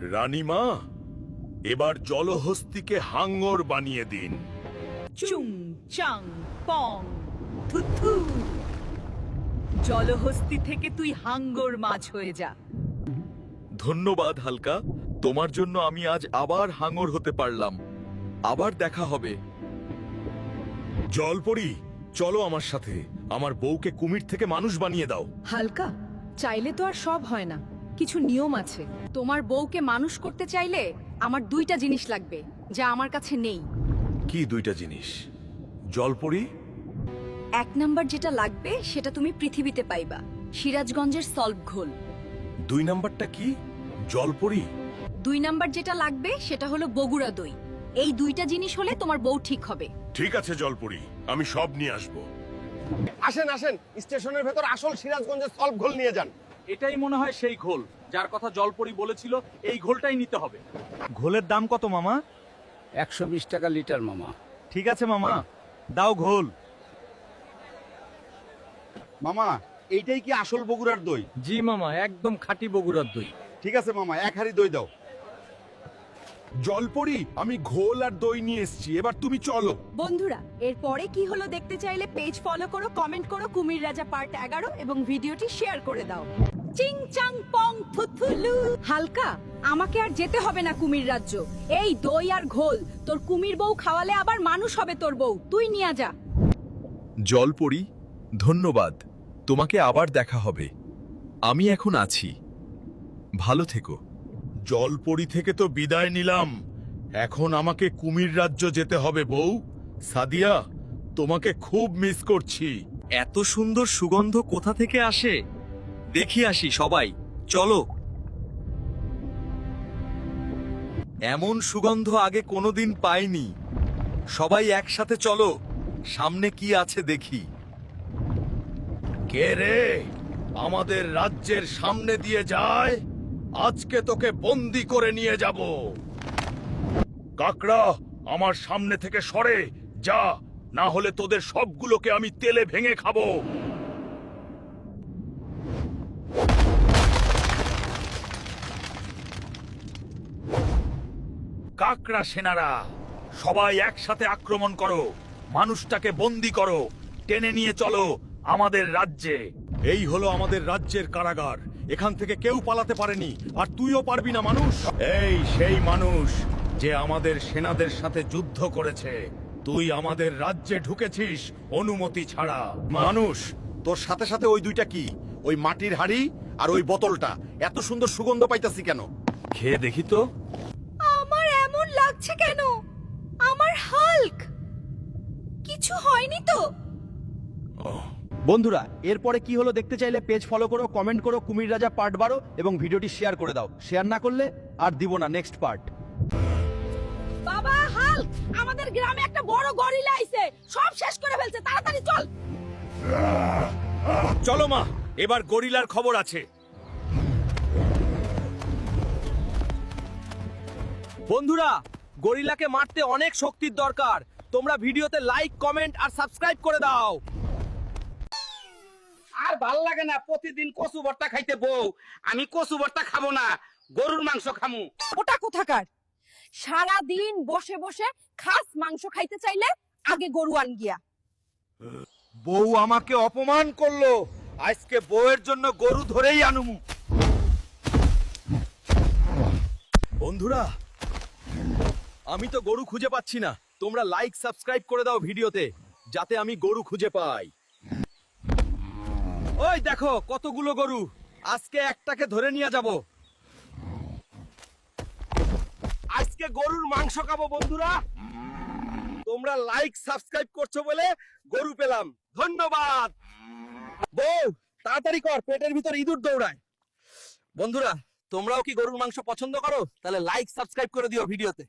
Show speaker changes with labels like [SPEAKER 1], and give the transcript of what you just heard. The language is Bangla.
[SPEAKER 1] রানীমা এবার জলহস্তিকে হাঙ্গর বানিয়ে দিন।
[SPEAKER 2] চুং চাং পং থুথু জলহস্তি থেকে তুই হাঙ্গর মাছ হয়ে যা।
[SPEAKER 3] ধন্যবাদ হালকা। তোমার জন্য আমি আজ আবার হাঙ্গর হতে পারলাম। আবার দেখা হবে।
[SPEAKER 1] জলপরি চলো আমার সাথে। আমার বউকে কুমির থেকে মানুষ বানিয়ে দাও।
[SPEAKER 4] হালকা চাইলে তো আর সব হয় না। কিছু নিয়ম আছে।
[SPEAKER 5] তোমার বউকে মানুষ করতে চাইলে আমার দুইটা জিনিস লাগবে যা আমার কাছে নেই।
[SPEAKER 1] কি দুইটা জিনিস? জলপরি?
[SPEAKER 5] এক নাম্বার যেটা লাগবে সেটা তুমি পৃথিবীতে পাইবা সিরাজগঞ্জের সলভ ঘোল।
[SPEAKER 1] দুই নাম্বারটা কি? জলপরি?
[SPEAKER 5] দুই নাম্বার যেটা লাগবে সেটা হলো বগুড়া দই। এই দুইটা জিনিস হলে তোমার বউ ঠিক হবে।
[SPEAKER 1] ঠিক আছে জলপরি। আমি সব নিয়ে আসব।
[SPEAKER 6] আসেন আসেন স্টেশনের ভেতর আসল সিরাজগঞ্জের সলভ ঘোল নিয়ে যান।
[SPEAKER 7] এটাই মনে হয় সেই ঘোল। যার কথা জলপরি বলেছিল এই ঘোলটাই নিতে হবে। ঘোলের দাম কত মামা?
[SPEAKER 8] একশো বিশ টাকা লিটার মামা।
[SPEAKER 7] ঠিক আছে মামা। দাও ঘোল।
[SPEAKER 6] মামা এইটাই কি আসল বগুড়ার দই?
[SPEAKER 7] জি মামা একদম খাঁটি বগুড়ার দই।
[SPEAKER 6] ঠিক আছে মামা এক হাড়ি দই দাও।
[SPEAKER 1] জলপরি আমি ঘোল আর দই নিয়ে এসেছি এবার তুমি চলো।
[SPEAKER 4] বন্ধুরা এরপরে কি হলো দেখতে চাইলে পেজ ফলো করো কমেন্ট করো কুমির রাজা পার্ট এগারো এবং ভিডিওটি শেয়ার করে দাও।
[SPEAKER 5] চিং চাং পং থুথুলু। হালকা আমাকে আর যেতে হবে না কুমির রাজ্য। এই দই আর ঘোল তোর কুমির বউ খাওয়ালে আবার মানুষ হবে তোর বউ। তুই নিয়ে যা।
[SPEAKER 3] জলপরি ধন্যবাদ তোমাকে আবার দেখা হবে। আমি এখন আছি। ভালো থেকো।
[SPEAKER 1] জলপরি থেকে তো বিদায় নিলাম। এখন আমাকে কুমির রাজ্য যেতে হবে বউ। সাদিয়া তোমাকে খুব মিস করছি।
[SPEAKER 3] এত সুন্দর সুগন্ধ কোথা থেকে আসে? দেখি আসি সবাই চলো। এমন সুগন্ধ আগে কোনোদিন পাইনি। সবাই একসাথে চলো সামনে কি আছে দেখি।
[SPEAKER 1] কে রে? আমাদের রাজ্যের সামনে দিয়ে যায়? আজকে তোকে বন্দি করে নিয়ে যাব। কাকড়া, আমার সামনে থেকে সরে যা, না হলে তোদের সবগুলোকে আমি তেলে ভেঙে খাব। কাকড়া সেনারা, সবাই একসাথে আক্রমণ করো। মানুষটাকে বন্দি করো। টেনে নিয়ে চলো আমাদের রাজ্যে। এই হলো আমাদের রাজ্যের কারাগার। এখান থেকে কেউ পালাতে পারেনি আর তুইও পারবি না মানুষ। এই সেই মানুষ যে আমাদের সেনাদের সাথে যুদ্ধ করেছে। তুই আমাদের রাজ্যে ঢুকেছিস অনুমতি ছাড়া।
[SPEAKER 6] মানুষ তোর সাথে সাথে ওই দুইটা কি? ওই মাটির হাড়ি আর ওই বোতলটা। এত সুন্দর সুগন্ধ পাইতাছি কেন?
[SPEAKER 1] খেয়ে দেখি তো।
[SPEAKER 5] আমার এমন লাগছে কেন? আমার হাল্ক! কিছু হয়নি তো।
[SPEAKER 7] বন্ধুরা এরপরে কি হলো দেখতে চাইলে পেজ ফলো করো কমেন্ট করো কুমির রাজা পার্ট বারো এবং ভিডিওটি শেয়ার করে দাও। শেয়ার না করলে আর দিব না নেক্সট পার্ট
[SPEAKER 5] বাবা হাল্ক! আমাদের গ্রামে একটা বড় গরিলা আইছে। সব শেষ করে ফেলছে। তাড়াতাড়ি চল।
[SPEAKER 1] চলো মা এবার গরিলার খবর আছে।
[SPEAKER 7] বন্ধুরা গরিলাকে মারতে অনেক শক্তির দরকার। তোমরা ভিডিওতে লাইক কমেন্ট আর সাবস্ক্রাইব করে দাও।
[SPEAKER 8] আর ভালো লাগে না প্রতিদিন কচু ভর্তা খাইতে বউ। আমি কচু ভর্তা খাব না গরুর মাংস খামু।
[SPEAKER 5] ওটা কোথাকার? সারা দিন বসে বসে খাস মাংস খাইতে চাইলে আগে গরু আন গিয়া।
[SPEAKER 7] বউ আমাকে অপমান করল। আজকে বউয়ের জন্য গরু ধরেই আনুমু।
[SPEAKER 3] বন্ধুরা আমি তো গরু খুঁজে পাচ্ছি না। তোমরা লাইক সাবস্ক্রাইব করে দাও ভিডিওতে যাতে আমি গরু খুঁজে পাই। ওই দেখো, কতগুলো গরু। আজকে একটাকে ধরে নিয়ে যাব। আজকে গরুর মাংস খাব, বন্ধুরা। তোমরা লাইক সাবস্ক্রাইব করছ বলে গরু পেলাম। ধন্যবাদ। বউ, তাড়াতাড়ি কর, পেটের ভিতর ইঁদুর দৌড়ায়। বন্ধুরা, তোমরাও কি গরুর মাংস পছন্দ করো? তাহলে লাইক সাবস্ক্রাইব করে দিও ভিডিওতে।